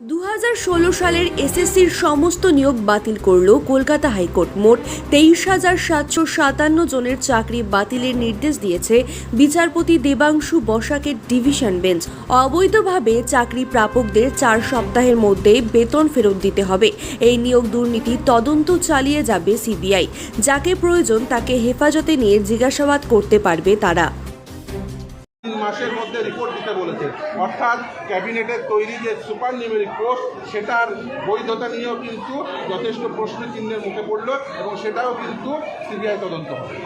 দু হাজার ষোলো সালের এসএসসির সমস্ত নিয়োগ বাতিল করল কলকাতা হাইকোর্ট। মোট তেইশ হাজার সাতশো সাতান্ন জনের চাকরি বাতিলের নির্দেশ দিয়েছে বিচারপতি দেবাংশু বসাকের ডিভিশন বেঞ্চ। অবৈধভাবে চাকরি প্রাপকদের চার সপ্তাহের মধ্যে বেতন ফেরত দিতে হবে। এই নিয়োগ দুর্নীতি তদন্ত চালিয়ে যাবে সিবিআই। যাকে প্রয়োজন তাকে হেফাজতে নিয়ে জিজ্ঞাসাবাদ করতে পারবে তারা। মাসের মধ্যে রিপোর্ট দিতে বলেছে। অর্থাৎ ক্যাবিনেটের তৈরি যে সুপার নিউমেরিক পোস্ট সেটার বৈধতা নিয়েও কিন্তু যথেষ্ট প্রশ্ন চিহ্নের মুখে পড়ল এবং সেটাও কিন্তু সিবিআই তদন্ত হবে।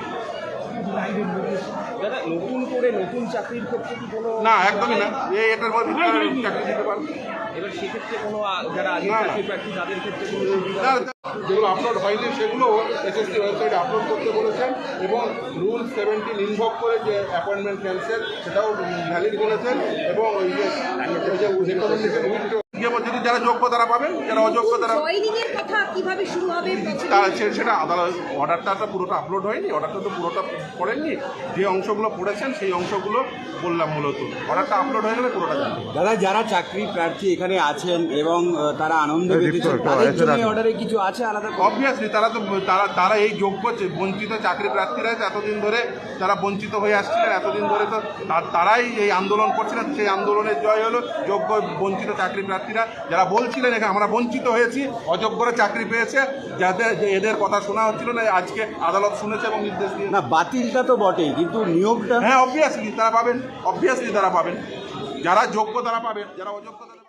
দাদা নতুন করে নতুন চাকরির ক্ষেত্রে কি কোনো না একদমই না। এই এটার মধ্যে চাকরি দিতে পারবে। এবার সেক্ষেত্রে কোনো যারা আগে। চাকরি প্রার্থী তাদের ক্ষেত্রে কোনো যেগুলো আপলোড হয়নি, সেগুলো এসএসসি ওয়েবসাইটে আপলোড করতে বলেছেন এবং রুল সেভেন্টিন ইনভলভ করে যে অ্যাপয়েন্টমেন্ট ক্যান্সেল সেটাও ভ্যালিড বলেছেন এবং ওই যে যদি যারা যোগ্য তারা পাবেন যারা অযোগ্য তারা কথা কীভাবে শুরু হবে? সেটা আদালত অর্ডারটা তো পুরোটা আপলোড হয়নি অর্ডারটা তো পুরোটা পড়েননি যে অংশগুলো পড়েছেন সেই অংশগুলো বললাম মূলত। অর্ডারটা আপলোড হয়ে গেলে পুরোটা জানবে দাদা যারা চাকরি প্রার্থী এখানে আছেন এবং তারা আনন্দ অর্ডারে কিছু আছে আলাদা অবভিয়াসলি তারা তো তারা তারা এই যোগ্য বঞ্চিত চাকরি প্রার্থীরা এতদিন ধরে তারা বঞ্চিত হয়ে আসছিলেন এতদিন ধরে তো তারাই এই আন্দোলন করছিলেন। সেই আন্দোলনের জয় হলো যোগ্য বঞ্চিত চাকরি প্রার্থীরা যারা বলছিলেন এখানে আমরা বঞ্চিত হয়েছি অযোগ্যরা চাকরি পেয়েছে যাদের এদের কথা শোনা হচ্ছিল না আজকে আদালত শুনেছে এবং নির্দেশ দিয়ে না বাতিলটা তো বটেই কিন্তু নিয়োগটা হ্যাঁ অবভিয়াসলি তারা পাবেন অবভিয়াসলি তারা পাবেন। যারা যোগ্য তারা পাবেন যারা অযোগ্য তারা